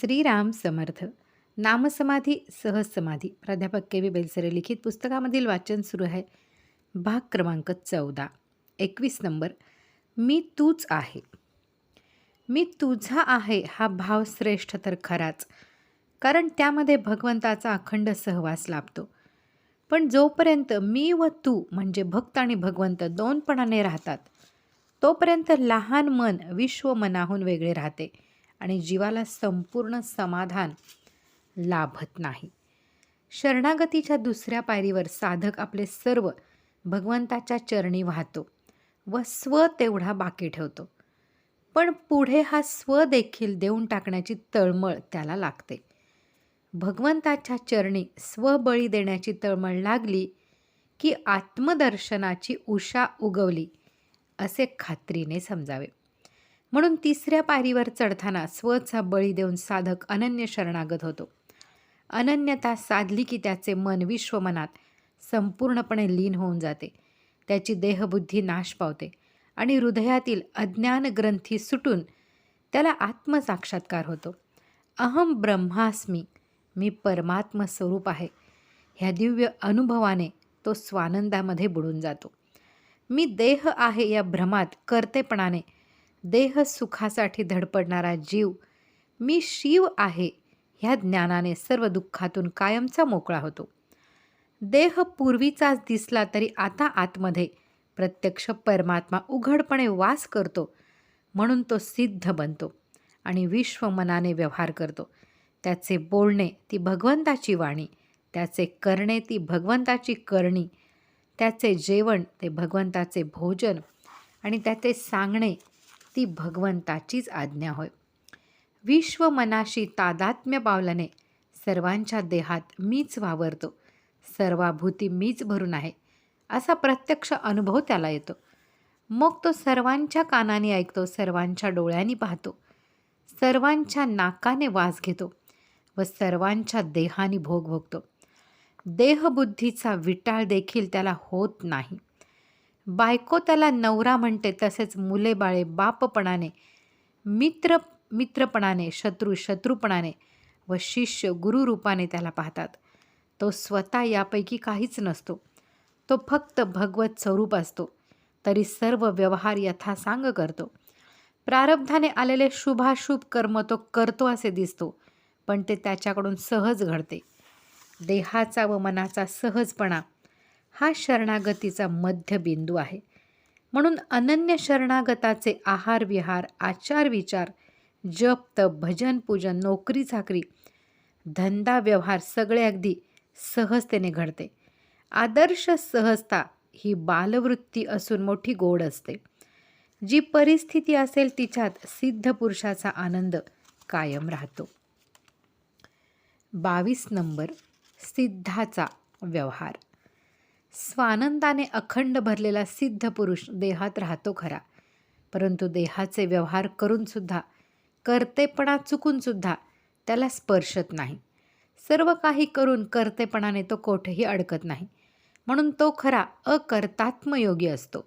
श्रीराम समर्थ. नामसमाधी सहज समाधी प्राध्यापक के व्ही बेलसरे लिखित पुस्तकामधील वाचन सुरू आहे. भाग क्रमांक चौदा. एकवीस नंबर. मी तूच आहे. मी तुझा आहे हा भाव श्रेष्ठ तर खराच. कारण त्यामध्ये भगवंताचा अखंड सहवास लाभतो. पण जोपर्यंत मी व तू म्हणजे भक्त आणि भगवंत दोनपणाने राहतात तोपर्यंत लहान मन विश्व मनाहून वेगळे राहते. आणि जीवाला संपूर्ण समाधान लाभत नाही. शरणागतीच्या दुसऱ्या पायरीवर साधक आपले सर्व भगवंताच्या चरणी वाहतो व स्व तेवढा बाकी ठेवतो. पण पुढे हा स्व देखील देऊन टाकण्याची तळमळ त्याला लागते. भगवंताच्या चरणी स्वबळी देण्याची तळमळ लागली की आत्मदर्शनाची उषा उगवली असे खात्रीने समजावे. म्हणून तिसऱ्या पायरीवर चढताना स्वचा बळी देऊन साधक अनन्य शरणागत होतो. अनन्यता साधली की त्याचे मन विश्वमनात संपूर्णपणे लीन होऊन जाते. त्याची देहबुद्धी नाश पावते आणि हृदयातील अज्ञान ग्रंथी सुटून त्याला आत्मसाक्षात्कार होतो. अहम ब्रह्मास्मी मी परमात्म स्वरूप आहे. ह्या दिव्य अनुभवाने तो स्वानंदामध्ये बुडून जातो. मी देह आहे या भ्रमात करतेपणाने देह सुखासाठी धडपडणारा जीव मी शिव आहे ह्या ज्ञानाने सर्व दुःखातून कायमचा मोकळा होतो. देह पूर्वीचाच दिसला तरी आता आतमध्ये प्रत्यक्ष परमात्मा उघडपणे वास करतो म्हणून तो सिद्ध बनतो आणि विश्व मनाने व्यवहार करतो. त्याचे बोलणे ती भगवंताची वाणी त्याचे करणे ती भगवंताची करणी त्याचे जेवण ते भगवंताचे भोजन आणि त्याचे सांगणे ती भगवंताचीच आज्ञा होय. विश्व मनाशी तादात्म्य पावल्याने सर्वांच्या देहात मीच वावरतो. सर्वाभूती मीच भरून आहे. असा प्रत्यक्ष अनुभव त्याला येतो. मग तो सर्वांच्या कानाने ऐकतो सर्वांच्या डोळ्यांनी पाहतो. सर्वांच्या नाकाने वास घेतो व सर्वांच्या देहाने भोग भोगतो. देहबुद्धीचा विटाळ देखील त्याला होत नाही. बायको त्याला नवरा म्हणते तसेच मुले बाळे बापपणाने मित्र मित्रपणाने शत्रू शत्रूपणाने व शिष्य गुरुरूपाने त्याला पाहतात. तो स्वतः यापैकी काहीच नसतो. तो फक्त भगवत स्वरूप असतो. तरी सर्व व्यवहार यथासांग करतो. प्रारब्धाने आलेले शुभाशुभ कर्म तो करतो असे दिसतो पण ते त्याच्याकडून सहज घडते. देहाचा व मनाचा सहजपणा हा शरणागतीचा मध्यबिंदू आहे. म्हणून अनन्य शरणागताचे आहार विहार आचार विचार जप तप भजन पूजन नोकरी चाकरी धंदा व्यवहार सगळे अगदी सहजतेने घडते. आदर्श सहजता ही बालवृत्ती असून मोठी गोड असते. जी परिस्थिती असेल तिच्यात सिद्ध पुरुषाचा आनंद कायम राहतो. बावीस नंबर सिद्धाचा व्यवहार. स्वानंदाने अखंड भरलेला सिद्ध पुरुष देहात राहतो खरा. परंतु देहाचे व्यवहार करूनसुद्धा करतेपणा चुकूनसुद्धा त्याला स्पर्शत नाही. सर्व काही करून कर्तेपणाने तो कोठेही अडकत नाही. म्हणून तो खरा अकर्तात्मयोगी असतो.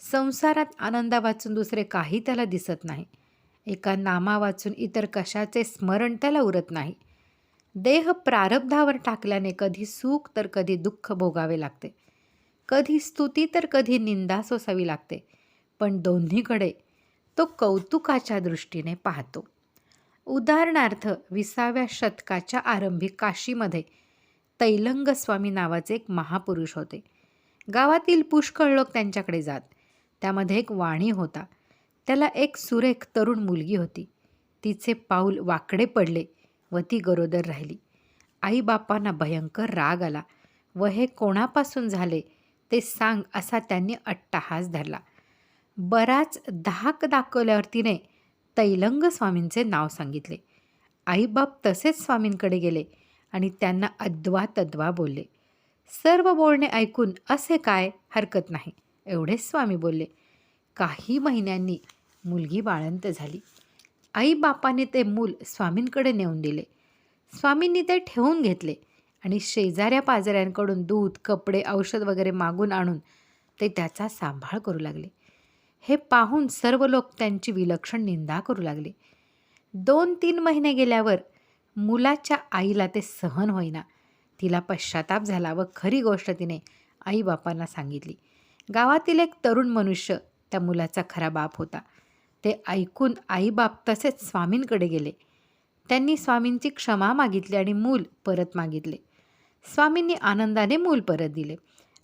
संसारात आनंदा वाचून दुसरे काही त्याला दिसत नाही. एका नामा वाचून इतर कशाचे स्मरण त्याला उरत नाही. देह प्रारब्धावर टाकल्याने कधी सुख तर कधी दुःख भोगावे लागते. कधी स्तुती तर कधी निंदा सोसावी लागते. पण दोन्हीकडे तो कौतुकाच्या दृष्टीने पाहतो. उदाहरणार्थ विसाव्या शतकाच्या आरंभी काशीमध्ये तैलंग स्वामी नावाचे एक महापुरुष होते. गावातील पुष्कळ लोक त्यांच्याकडे जात. त्यामध्ये एक वाणी होता. त्याला एक सुरेख तरुण मुलगी होती. तिचे पाऊल वाकडे पडले. व ती गरोदर राहिली. आईबापांना भयंकर राग आला. व हे कोणापासून झाले? ते सांग असा त्यांनी अट्टाहास धरला. बराच धाक दाखवल्यावर तिने तैलंग स्वामींचे नाव सांगितले. आईबाप तसेच स्वामींकडे गेले आणि त्यांना अद्वा तद्वा बोलले. सर्व बोलणे ऐकून असे काय हरकत नाही एवढेच स्वामी बोलले. काही महिन्यांनी मुलगी बाळंत झाली. आईबापाने ते मूल स्वामींकडे नेऊन दिले. स्वामींनी ते ठेवून घेतले आणि शेजाऱ्या पाजाऱ्यांकडून दूध कपडे औषध वगैरे मागून आणून ते त्याचा सांभाळ करू लागले. हे पाहून सर्व लोक त्यांची विलक्षण निंदा करू लागले. दोन तीन महिने गेल्यावर मुलाच्या आईला ते सहन होईना. तिला पश्चाताप झाला व खरी गोष्ट तिने आईबापांना सांगितली. गावातील एक तरुण मनुष्य त्या मुलाचा खरा बाप होता. ते ऐकून आईबाप तसेच स्वामींकडे गेले. त्यांनी स्वामींची क्षमा मागितली आणि मूल परत मागितले. स्वामींनी आनंदाने मूल परत दिले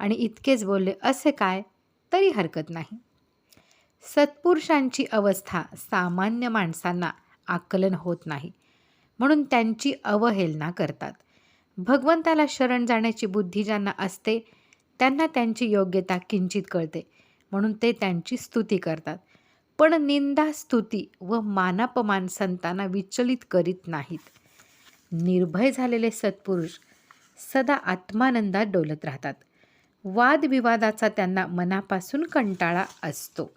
आणि इतकेच बोलले असे काय? तरी हरकत नाही. सत्पुरुषांची अवस्था सामान्य माणसांना आकलन होत नाही म्हणून त्यांची अवहेलना करतात. भगवंताला शरण जाण्याची बुद्धी ज्यांना असते त्यांना त्यांची योग्यता किंचित कळते म्हणून ते त्यांची स्तुती करतात. पण निंदा स्तुती व मानापमान संतांना विचलित करीत नाहीत. निर्भय झालेले सत्पुरुष सदा आत्मानंदात डोलत राहतात. वादविवादाचा त्यांना मनापासून कंटाळा असतो.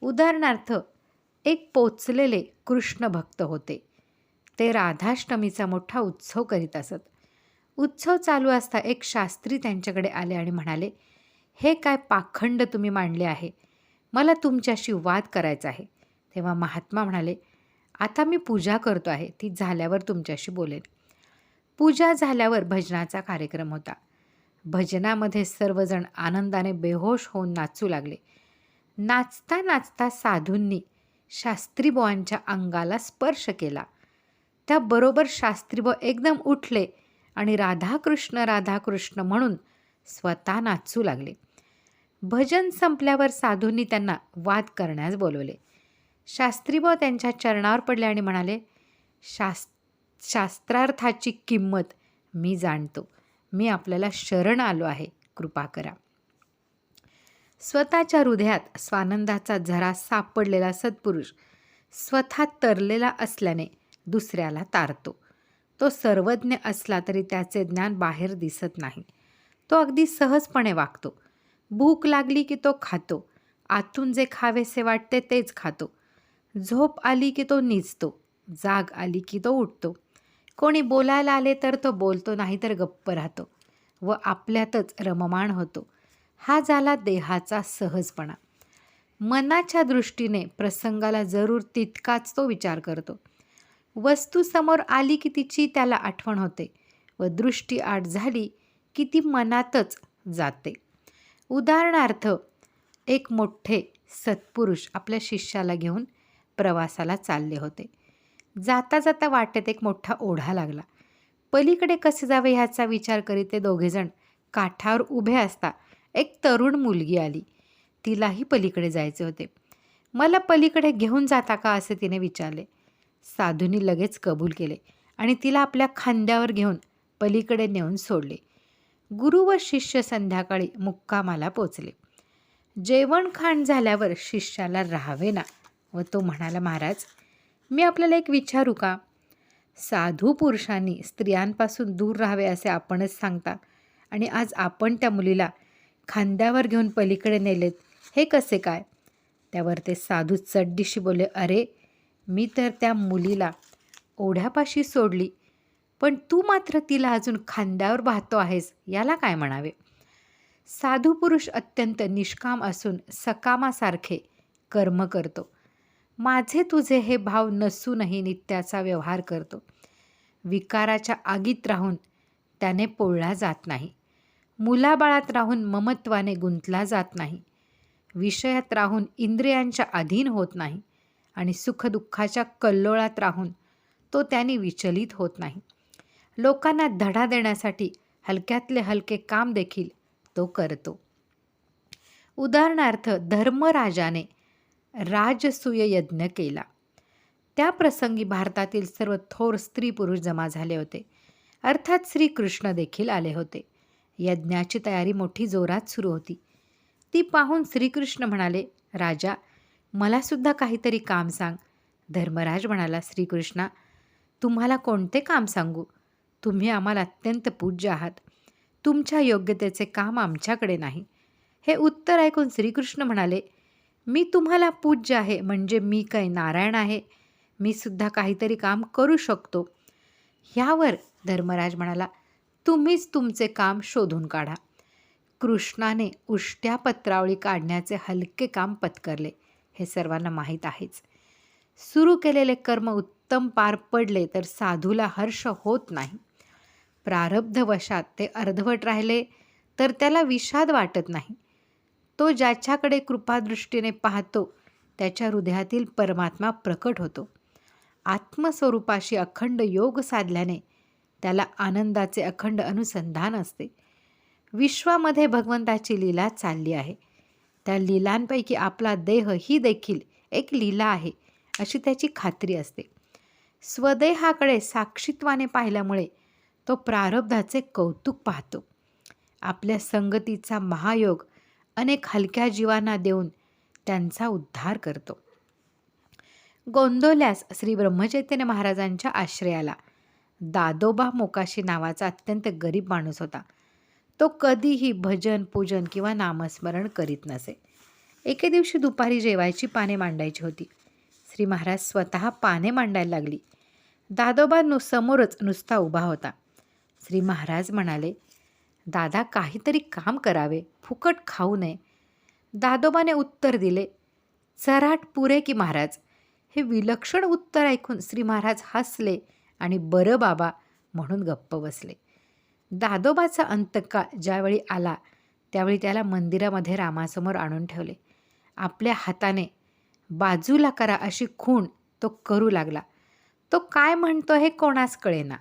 उदाहरणार्थ एक पोचलेले कृष्ण भक्त होते. ते राधाष्टमीचा मोठा उत्सव करीत असत. उत्सव चालू असता एक शास्त्री त्यांच्याकडे आले आणि म्हणाले हे काय पाखंड तुम्ही मांडले आहे. मला तुमच्याशी वाद करायचा आहे. तेव्हा महात्मा म्हणाले आता मी पूजा करतो आहे. ती झाल्यावर तुमच्याशी बोलेन. पूजा झाल्यावर भजनाचा कार्यक्रम होता. भजनामध्ये सर्वजण आनंदाने बेहोश होऊन नाचू लागले. नाचता नाचता साधूंनी शास्त्रीबुवांच्या अंगाला स्पर्श केला. त्याबरोबर शास्त्रीबुवा एकदम उठले आणि राधाकृष्ण राधाकृष्ण म्हणून स्वतः नाचू लागले. भजन संपल्यावर साधूंनी त्यांना वाद करण्यास बोलवले. शास्त्रीबा त्यांच्या चरणावर पडले आणि म्हणाले शास् शास्त्रार्थाची किंमत मी जाणतो. मी आपल्याला शरण आलो आहे. कृपा करा. स्वतःच्या हृदयात स्वानंदाचा झरा सापडलेला सत्पुरुष स्वतः तरलेला असल्याने दुसऱ्याला तारतो. तो सर्वज्ञ असला तरी त्याचे ज्ञान बाहेर दिसत नाही. तो अगदी सहजपणे वागतो. भूक लागली की तो खातो. आतून जे खावेसे वाटते तेच खातो. झोप आली की तो निजतो. जाग आली की तो उठतो. कोणी बोलायला आले तर तो बोलतो नाही तर गप्प राहतो व आपल्यातच रममाण होतो. हा झाला देहाचा सहजपणा. मनाच्या दृष्टीने प्रसंगाला जरूर तितकाच तो विचार करतो. वस्तू समोर आली की तिची त्याला आठवण होते व दृष्टी आठ झाली की ती मनातच जाते. उदाहरणार्थ एक मोठे सत्पुरुष आपल्या शिष्याला घेऊन प्रवासाला चालले होते. जाता जाता वाटेत एक मोठा ओढा लागला. पलीकडे कसे जावे ह्याचा विचार करीत ते दोघेजण काठावर उभे असता एक तरुण मुलगी आली. तिलाही पलीकडे जायचे होते. मला पलीकडे घेऊन जाता का? असे तिने विचारले. साधूंनी लगेच कबूल केले आणि तिला आपल्या खांद्यावर घेऊन पलीकडे नेऊन सोडले. गुरु व शिष्य संध्याकाळी मुक्कामाला पोचले. जेवण खाण झाल्यावर शिष्याला राहावे ना व तो म्हणाला महाराज मी आपल्याला एक विचारू का? साधू पुरुषांनी स्त्रियांपासून दूर राहावे असे आपणच सांगता आणि आज आपण त्या मुलीला खांद्यावर घेऊन पलीकडे नेलेत हे कसे काय? त्यावर ते साधू चड्डीशी बोलले अरे मी तर त्या मुलीला ओढ्यापाशी सोडली पण तू मात्र तिला अजून खांद्यावर पाहतो आहेस याला काय म्हणावे? साधू पुरुष अत्यंत निष्काम असून सकामासारखे कर्म करतो. माझे तुझे हे भाव नसूनही नित्याचा व्यवहार करतो. विकाराच्या आगीत राहून त्याने पोळला जात नाही. मुलाबाळात राहून ममत्वाने गुंतला जात नाही. विषयात राहून इंद्रियांच्या अधीन होत नाही आणि सुखदुःखाच्या कल्लोळात राहून तो त्याने विचलित होत नाही. लोकांना धडा देण्यासाठी हलक्यातले हलके काम देखील तो करतो. उदाहरणार्थ धर्मराजाने राजसूय यज्ञ केला. त्या प्रसंगी भारतातील सर्व थोर स्त्री पुरुष जमा झाले होते. अर्थात श्रीकृष्ण देखील आले होते. यज्ञाची तयारी मोठी जोरात सुरू होती. ती पाहून श्रीकृष्ण म्हणाले राजा मलासुद्धा काहीतरी काम सांग. धर्मराज म्हणाला श्रीकृष्णा तुम्हाला कोणते काम सांगू? तुम्ही आम्हाला अत्यंत पूज्य आहात. तुमच्या योग्यतेचे काम आमच्याकडे नाही. हे उत्तर ऐकून श्रीकृष्ण म्हणाले मी तुम्हाला पूज्य आहे म्हणजे मी काय नारायण आहे. मी सुद्धा काहीतरी काम करू शकतो. ह्यावर धर्मराज म्हणाला तुम्हीच तुमचे काम शोधून काढा. कृष्णाने उष्ट्या पत्रावळी काढण्याचे हलके काम पत्करले. हे सर्वांना माहीत आहेच. सुरू केलेले कर्म उत्तम पार पडले तर साधूला हर्ष होत नाही. प्रारब्धवशात ते अर्धवट राहिले तर त्याला विषाद वाटत नाही. तो ज्याच्याकडे कृपादृष्टीने पाहतो त्याच्या हृदयातील परमात्मा प्रकट होतो. आत्मस्वरूपाशी अखंड योग साधल्याने त्याला आनंदाचे अखंड अनुसंधान असते. विश्वामध्ये भगवंताची लीला चालली आहे. त्या लीलांपैकी आपला देह ही देखील एक लीला आहे अशी त्याची खात्री असते. स्वदेहाकडे साक्षित्वाने पाहिल्यामुळे तो प्रारब्धाचे कौतुक पाहतो. आपल्या संगतीचा महायोग अनेक हलक्या जीवांना देऊन त्यांचा उद्धार करतो. गोंदवल्यास श्री ब्रह्मचैतन्य महाराजांच्या आश्रयाला दादोबा मोकाशी नावाचा अत्यंत गरीब माणूस होता. तो कधीही भजन पूजन किंवा नामस्मरण करीत नसे. एके दिवशी दुपारी जेवायची पाने मांडायची होती. श्री महाराज स्वतः पाने मांडायला लागली. दादोबा नु समोरच नुसता उभा होता. श्री महाराज म्हणाले दादा काहीतरी काम करावे फुकट खाऊ नये. दादोबाने उत्तर दिले चराट पुरे की महाराज. हे विलक्षण उत्तर ऐकून श्री महाराज हसले आणि बरं बाबा म्हणून गप्प बसले. दादोबाचा अंतकाळ ज्यावेळी आला त्यावेळी त्याला मंदिरामध्ये रामासमोर आणून ठेवले. आपल्या हाताने बाजूला करा अशी खूण तो करू लागला. तो काय म्हणतो हे कोणास कळेना.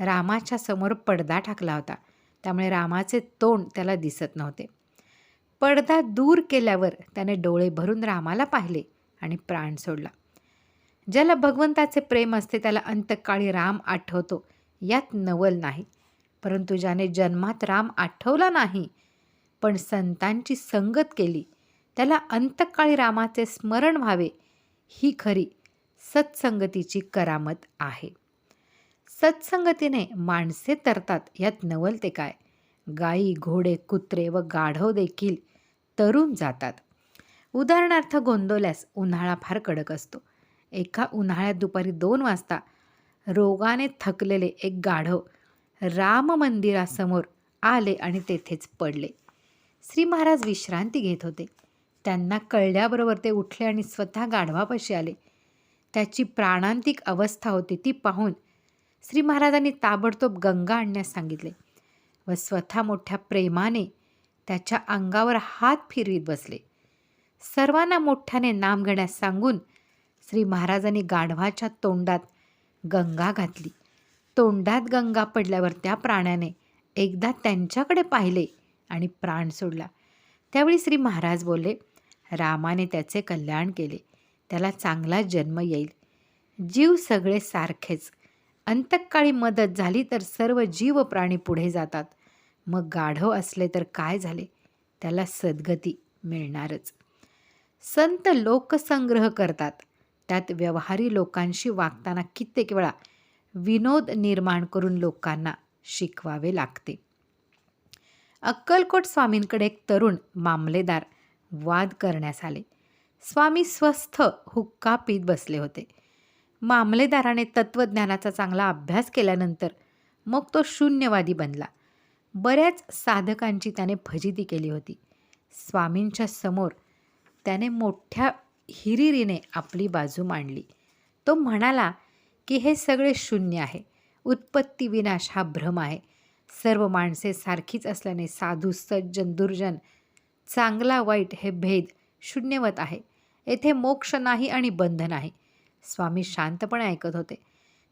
रामाच्या समोर पडदा टाकला होता. त्यामुळे रामाचे तोंड त्याला दिसत नव्हते. पडदा दूर केल्यावर त्याने डोळे भरून रामाला पाहिले आणि प्राण सोडला. ज्याला भगवंताचे प्रेम असते त्याला अंतकाळी राम आठवतो. यात नवल नाही. परंतु ज्याने जन्मात राम आठवला नाही पण संतांची संगत केली त्याला अंतकाळी रामाचे स्मरण व्हावे ही खरी सत्संगतीची करामत आहे. सत्संगतीने माणसे तरतात यात नवलते काय? गाई घोडे कुत्रे व गाढव देखील तरून जातात. उदाहरणार्थ गोंदवल्यास उन्हाळा फार कडक असतो. एका उन्हाळ्यात दुपारी दोन वाजता रोगाने थकलेले एक गाढव राम मंदिरासमोर आले आणि तेथेच पडले. श्री महाराज विश्रांती घेत होते. त्यांना कळल्याबरोबर ते उठले आणि स्वतः गाढवापाशी आले. त्याची प्राणांतिक अवस्था होती ती पाहून श्री महाराजांनी ताबडतोब गंगा आणण्यास सांगितले व स्वतः मोठ्या प्रेमाने त्याच्या अंगावर हात फिरवीत बसले. सर्वांना मोठ्याने नाम घेण्यास सांगून श्री महाराजांनी गाढवाच्या तोंडात गंगा घातली. तोंडात गंगा पडल्यावर त्या प्राण्याने एकदा त्यांच्याकडे पाहिले आणि प्राण सोडला. त्यावेळी श्री महाराज बोलले रामाने त्याचे कल्याण केले. त्याला चांगला जन्म येईल. जीव सगळे सारखेच अंतकाळी मदत झाली तर सर्व जीव प्राणी पुढे जातात. मग गाढव असले तर काय झाले? त्याला सद्गती मिळणारच. संत लोकसंग्रह करतात. त्यात व्यवहारी लोकांशी वागताना कित्येक वेळा विनोद निर्माण करून लोकांना शिकवावे लागते. अक्कलकोट स्वामींकडे एक तरुण मामलेदार वाद करण्यास आले. स्वामी स्वस्थ हुक्का पीत बसले होते. मामलेदाराने तत्त्वज्ञानाचा चांगला अभ्यास केल्यानंतर मग तो शून्यवादी बनला. बऱ्याच साधकांची त्याने फजिती केली होती. स्वामींच्या समोर त्याने मोठ्या हिरिरीने आपली बाजू मांडली. तो म्हणाला की हे सगळे शून्य आहे. उत्पत्ती विनाश हा भ्रम आहे. सर्व माणसे सारखीच असल्याने साधू सज्जन दुर्जन चांगला वाईट हे भेद शून्यवत आहे. येथे मोक्ष नाही आणि बंध नाही स्वामी शांतपणे ऐकत होते.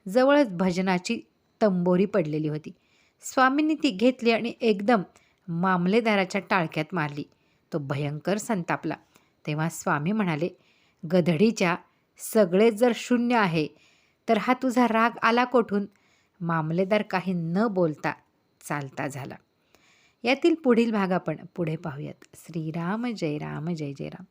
जवळच भजनाची तंबोरी पडलेली होती. स्वामींनी ती घेतली आणि एकदम मामलेदाराच्या टाळक्यात मारली. तो भयंकर संतापला. तेव्हा स्वामी म्हणाले गधडीच्या सगळे जर शून्य आहे तर हा तुझा राग आला कोठून? मामलेदार काही न बोलता चालता झाला. यातील पुढील भाग आपण पुढे पाहूयात. श्रीराम जय राम जय जय राम.